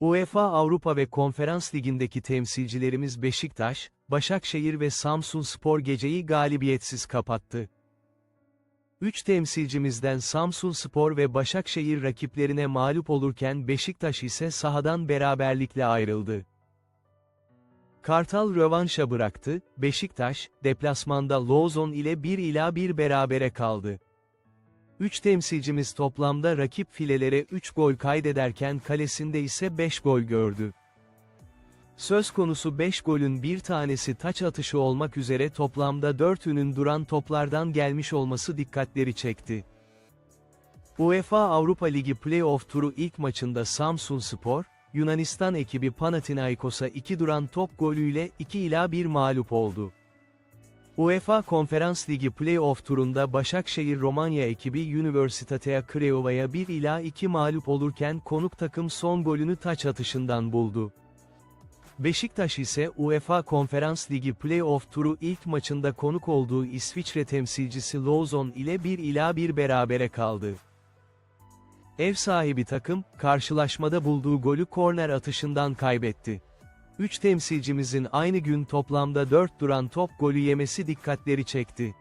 UEFA Avrupa ve Konferans Ligi'ndeki temsilcilerimiz Beşiktaş, Başakşehir ve Samsunspor geceyi galibiyetsiz kapattı. Üç temsilcimizden Samsunspor ve Başakşehir rakiplerine mağlup olurken Beşiktaş ise sahadan beraberlikle ayrıldı. Kartal rövanşa bıraktı, Beşiktaş, deplasmanda Lozon ile 1 ila 1 berabere kaldı. Üç temsilcimiz toplamda rakip filelere 3 gol kaydederken kalesinde ise 5 gol gördü. Söz konusu 5 golün bir tanesi taç atışı olmak üzere toplamda 4'ünün duran toplardan gelmiş olması dikkatleri çekti. UEFA Avrupa Ligi Playoff turu ilk maçında Samsunspor, Yunanistan ekibi Panathinaikos'a 2 duran top golüyle 2 ila 1 mağlup oldu. UEFA Konferans Ligi Playoff turunda Başakşehir Romanya ekibi Universitatea Craiova'ya 1 ila 2 mağlup olurken konuk takım son golünü taç atışından buldu. Beşiktaş ise UEFA Konferans Ligi Playoff turu ilk maçında konuk olduğu İsviçre temsilcisi Lozon ile 1 ila 1 berabere kaldı. Ev sahibi takım, karşılaşmada bulduğu golü korner atışından kaybetti. Üç temsilcimizin aynı gün toplamda 4 duran top golü yemesi dikkatleri çekti.